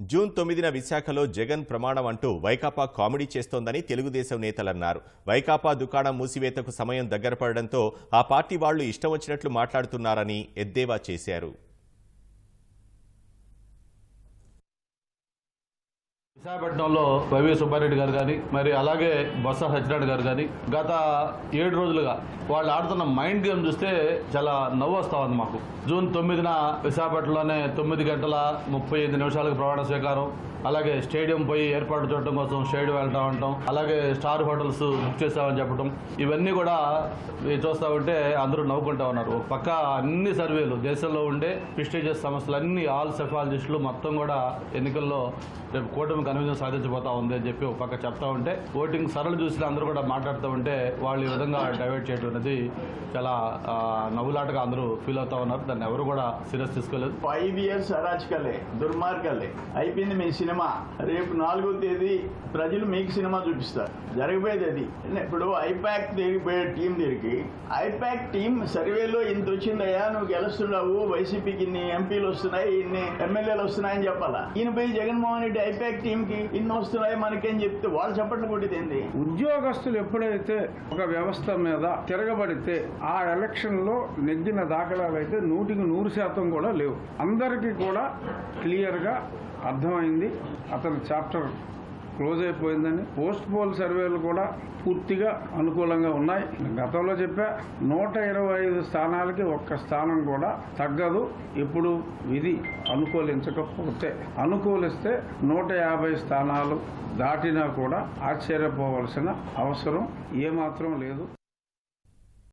June తొమ్మిదిన విశాఖలో జగన్ ప్రమాణం అంటూ వైకాపా కామెడీ చేస్తోందని తెలుగుదేశం నేతలన్నారు. వైకాపా దుకాణం మూసివేతకు సమయం దగ్గర పడడంతో ఆ పార్టీ వాళ్ళు ఇష్టం వచ్చినట్లు మాట్లాడుతున్నారని ఎద్దేవా చేశారు. విశాఖపట్నంలో వైవి సుబ్బారెడ్డి గారు కానీ మరి అలాగే బొత్స సత్యనారాయణ గారు కానీ గత ఏడు రోజులుగా వాళ్ళు ఆడుతున్న మైండ్ గేమ్ చూస్తే చాలా నవ్వు వస్తా ఉంది మాకు. జూన్ తొమ్మిదిన విశాఖపట్నంలోనే తొమ్మిది గంటల ముప్పై ఐదు నిమిషాలకు ప్రమాణ స్వీకారం అలాగే స్టేడియం పోయి ఏర్పాటు చేయడం కోసం స్టేడియం వెళ్తా ఉండటం అలాగే స్టార్ హోటల్స్ బుక్ చేస్తామని చెప్పడం ఇవన్నీ కూడా చూస్తా ఉంటే అందరూ నవ్వుకుంటా ఉన్నారు. పక్క అన్ని సర్వేలు దేశంలో ఉండే ప్రిస్టేజియస్ సంస్థలు అన్ని ఆల్ సెఫాలజిస్టులు మొత్తం కూడా ఎన్నికల్లో రేపు కూటమి ఘనవిజయం సాధించబోతా ఉంది అని చెప్పి ఒక పక్క చెప్తా ఉంటే ఓటింగ్ సరళ చూసి అందరూ కూడా మాట్లాడుతూ ఉంటే వాళ్ళు ఈ విధంగా డైవర్ట్ చేయడం అనేది చాలా నవ్వులాటగా అందరూ ఫీల్ అవుతా ఉన్నారు. దాన్ని ఎవరు కూడా సీరియస్ తీసుకోలేదు. ఫైవ్ ఇయర్స్ అరాచకలే దుర్మార్గాలే. అయిపోయింది మీ సినిమా. రేపు నాలుగో తేదీ ప్రజలు మీకు సినిమా చూపిస్తారు. జరగబోయేది అది. ఇప్పుడు ఐపాక్ తిరిగిపోయే టీం దగ్గరికి ఐపాక్ టీం సర్వేలో ఇంత వచ్చిందయ్యా నువ్వు గెలుస్తున్నావు వైసీపీకి ఇన్ని ఎంపీలు వస్తున్నాయి ఇన్ని ఎమ్మెల్యేలు వస్తున్నాయని చెప్పాలా? ఈయన పోయి జగన్మోహన్ రెడ్డి ఐపాక్ టీం కి ఇన్ని వస్తున్నాయి మనకేం చెప్తే వాళ్ళు చప్పట్లు కొట్టేది ఏంది? ఉద్యోగస్తులు ఎప్పుడైతే ఒక వ్యవస్థ మీద తిరగబడితే ఆ ఎలక్షన్లో నెగ్గిన దాఖలాలు అయితే నూటికి నూరు శాతం కూడా లేవు. అందరికీ కూడా క్లియర్గా అర్థమైంది. అతని చాప్టర్ క్లోజ్ అయిపోయిందని పోస్ట్ పోల్ సర్వేలు కూడా పూర్తిగా అనుకూలంగా ఉన్నాయి. గతంలో చెప్పా నూట ఇరవై ఐదు స్థానాలకి ఒక్క స్థానం కూడా తగ్గదు. ఇప్పుడు విధి అనుకూలించకపోతే అనుకూలిస్తే నూట యాభై స్థానాలు దాటినా కూడా ఆశ్చర్యపోవలసిన అవసరం ఏమాత్రం లేదు.